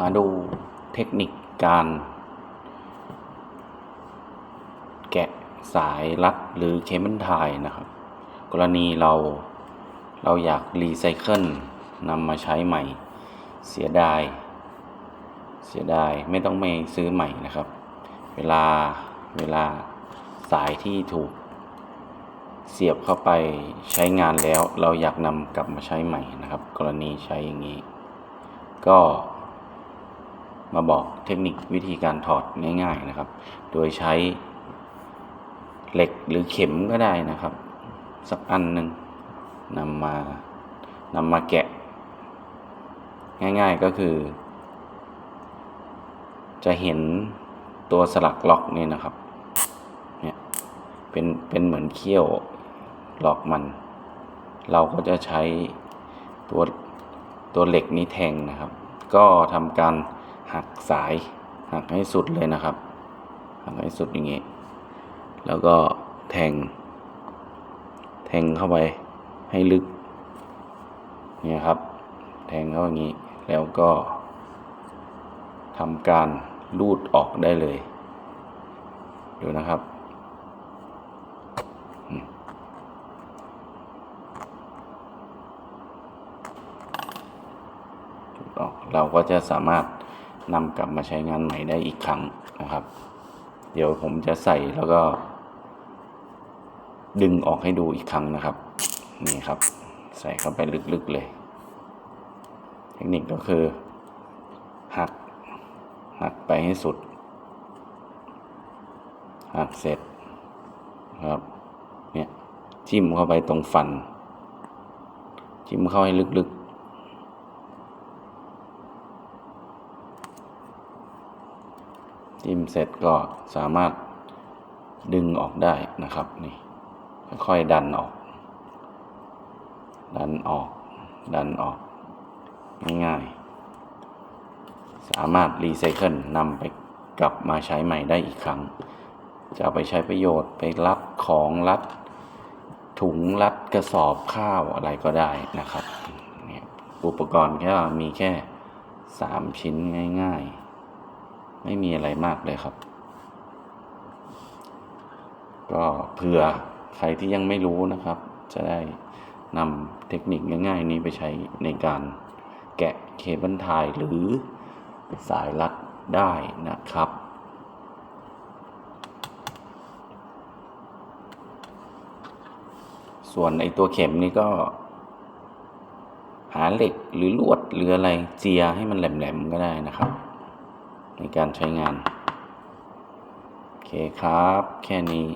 มาดูเทคนิคการ แกะสายรัดหรือเคเบิลไทยนะครับ กรณีเราเราอยากรีไซเคิลนำมาใช้ใหม่ เสียดาย เสียดายไม่ต้องไม่ซื้อใหม่นะครับ เวลาเวลาสายที่ถูก เสียบเข้าไปใช้งานแล้ว เราอยากนำกลับมาใช้ใหม่นะครับ กรณีใช้อย่างนี้ ก็ มาบอกเทคนิควิธีการถอดง่าย ๆนะครับ โดยใช้เหล็กหรือเข็มก็ได้นะครับ สักอันหนึ่งนำมานำมาแกะ ง่ายๆก็คือ จะเห็นตัวสลักล็อกนี่นะครับเนี่ยเป็นเป็นเหมือนเขี้ยวล็อกมัน เราก็จะใช้ตัวตัวเหล็กนี้แทงนะครับ ก็ทำการ หักสาย หักให้สุดเลยนะครับ หักให้สุดอย่างนี้ แล้วก็แทง แทงเข้าไปให้ลึก เนี่ยครับ แทงเข้าอย่างนี้ แล้วก็ทำการลูดออกได้เลย ดูนะครับอออกเราก็จะสามารถ นำกลับมาใช้งานใหม่ได้อีกครั้งนะครับ เดี๋ยวผมจะใส่แล้วก็ ดึงออกให้ดูอีกครั้งนะครับ นี่ครับ ใส่เข้าไปลึกๆเลย เทคนิคก็คือ หัก หักไปให้สุด หักเสร็จครับ เนี่ย จิ้มเข้าไปตรงฟัน จิ้มเข้าให้ลึกๆ จิ้มเสร็จก็สามารถดึงออกได้นะครับนี่ค่อยๆดันออก ดันออก ดันออก ง่ายๆ สามารถรีไซเคิลนำไปกลับมาใช้ใหม่ได้อีกครั้ง จะไปใช้ประโยชน์ไปรัดของรัด ถุงรัดกระสอบข้าวอะไรก็ได้นะครับเนี่ยอุปกรณ์แค่มีแค่สามชิ้นง่าย ๆ ไม่มีอะไรมากเลยครับ ก็เผื่อใครที่ยังไม่รู้นะครับ จะได้นำเทคนิคง่าย ๆ นี้ไปใช้ในการแกะเคเบิลไทยหรือสายรัดได้นะครับ ส่วนไอตัวเข็มนี่ก็ หาเหล็กหรือลวดหรืออะไรเจียให้มันแหลมๆก็ได้นะครับ ในการใช้งาน โอเคครับ แค่นี้